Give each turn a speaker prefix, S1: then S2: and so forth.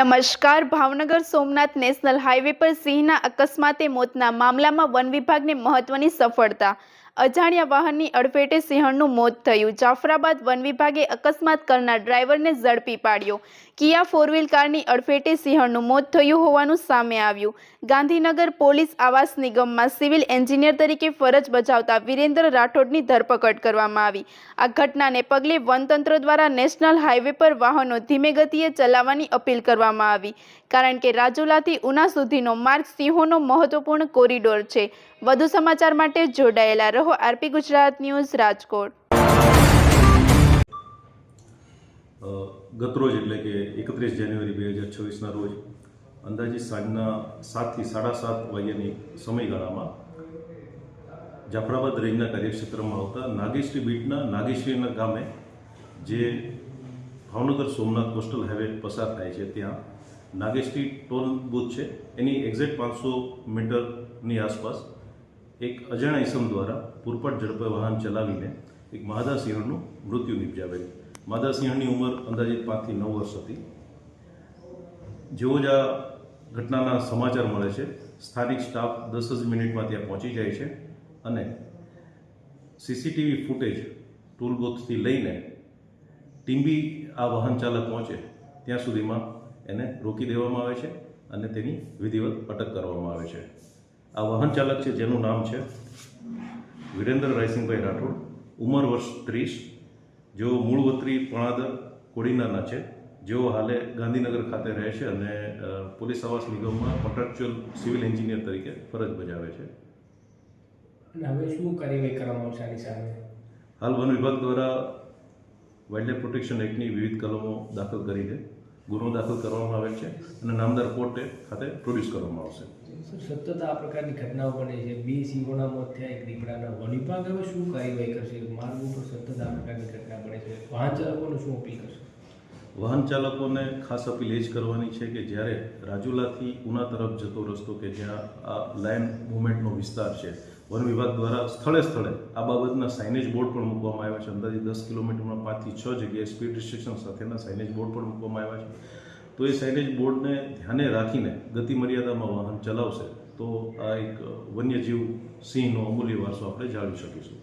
S1: નમસ્કાર. Bhavnagar Somnath national highway પર સિંહના અકસ્માતે મોતના મામલામાં વન વિભાગને મહત્વની સફળતા અજાણ્યા વાહનની અડફેટે સિંહણનું મોત થયું. જાફરાબાદ વન વિભાગે અકસ્માત કરનાર ડ્રાઈવરને ઝડપી પાડ્યો. કિયા ફોર વ્હીલ કારની અડફેટે સિંહણનું મોત થયું હોવાનું સામે આવ્યું. ગાંધીનગર પોલીસ આવાસ નિગમમાં સિવિલ એન્જિનિયર તરીકે ફરજ બજાવતા વિરેન્દ્ર રાઠોડની ધરપકડ કરવામાં આવી. આ ઘટનાને પગલે વનતંત્ર દ્વારા નેશનલ હાઈવે પર વાહનો ધીમે ગતિએ ચલાવવાની અપીલ કરવામાં આવી. કારણ કે રાજુલાથી ઉના સુધીનો માર્ગ સિંહોનો મહત્વપૂર્ણ કોરિડોર છે. વધુ સમાચાર માટે જોડાયેલા રહો આરપી ગુજરાત ન્યૂઝ રાજકોટ.
S2: ગતરોજ એટલે કે એકત્રીસ જાન્યુઆરી બે હજાર છવ્વીસના રોજ અંદાજે સાંજના સાતથી સાડા સાત વાગ્યાની સમયગાળામાં જાફરાબાદ રેન્જના કાર્યક્ષેત્રમાં આવતા નાગેશ્રી બીટના નાગેશ્રીના ગામે જે ભાવનગર સોમનાથ કોસ્ટલ હાઈવે પસાર થાય છે, ત્યાં નાગેશ્રી ટોલ બૂથ છે. એની એક્ઝેક્ટ પાંચસો મીટરની આસપાસ એક અજાણ્યા ઇસમ દ્વારા પૂરપટ ઝડપે વાહન ચલાવીને એક માદા સિંહણનું મૃત્યુ નિપજાવેલ. માદા સિંહણની ઉંમર અંદાજિત પાંચથી નવ વર્ષ હતી. જેવો જ આ ઘટનાના સમાચાર મળે છે, સ્થાનિક સ્ટાફ દસ જ મિનિટમાં ત્યાં પહોંચી જાય છે અને સીસીટીવી ફૂટેજ ટૂલ બોક્સથી લઈને ટીમ્બી આ વાહન ચાલક પહોંચે, ત્યાં સુધીમાં એને રોકી દેવામાં આવે છે અને તેની વિધિવત અટક કરવામાં આવે છે. આ વાહન ચાલક છે જેનું નામ છે વિરેન્દ્ર રાયસિંહભાઈ રાઠોડ. ઉંમર વર્ષ ત્રીસ. જેઓ મૂળ વતરી પણાદર કોડીનાના છે. જેઓ હાલે ગાંધીનગર ખાતે રહે છે અને પોલીસ આવાસ નિગમમાં કોન્ટ્રાક્ચ્યુઅલ સિવિલ એન્જિનિયર તરીકે ફરજ બજાવે છે.
S3: હવે શું કાર્યવાહી કરવામાં આવશે આની સામે?
S2: હાલ વન વિભાગ દ્વારા વાઇલ્ડલાઇફ પ્રોટેક્શન એક્ટની વિવિધ કલમો દાખલ કરીને ગુનો દાખલ કરવામાં આવે છે અને નામદાર કોર્ટે ખાતે પ્રોડ્યુસ કરવામાં આવશે.
S3: સતત આ પ્રકારની ઘટનાઓ બને છે. બે સિંહોના મોત થયા એક દીપડાના વન વિભાગ હવે શું કાર્યવાહી કરશે? માર્ગ ઉપર સતત આ પ્રકારની ઘટના બને છે. વાહન ચાલકોને શું અપીલ કરશે?
S2: વાહન ચાલકોને ખાસ અપીલ એ જ કરવાની છે કે જ્યારે રાજુલાથી ઉના તરફ જતો રસ્તો કે જ્યાં આ લાઇન મુવમેન્ટનો વિસ્તાર છે વન વિભાગ દ્વારા સ્થળે સ્થળે આ બાબતના સાઇનેજ બોર્ડ પણ મૂકવામાં આવ્યા છે. અંદાજે દસ કિલોમીટરમાં પાંચથી છ જગ્યાએ સ્પીડ રિસ્ટ્રિક્શન સાથેના સાઇનેજ બોર્ડ પણ મૂકવામાં આવ્યા છે. તો એ સાઇનેજ બોર્ડને ધ્યાને રાખીને ગતિ મર્યાદામાં વાહન ચલાવશે તો આ એક વન્યજીવ સિંહનો અમૂલ્ય વારસો આપણે જાળવી શકીશું.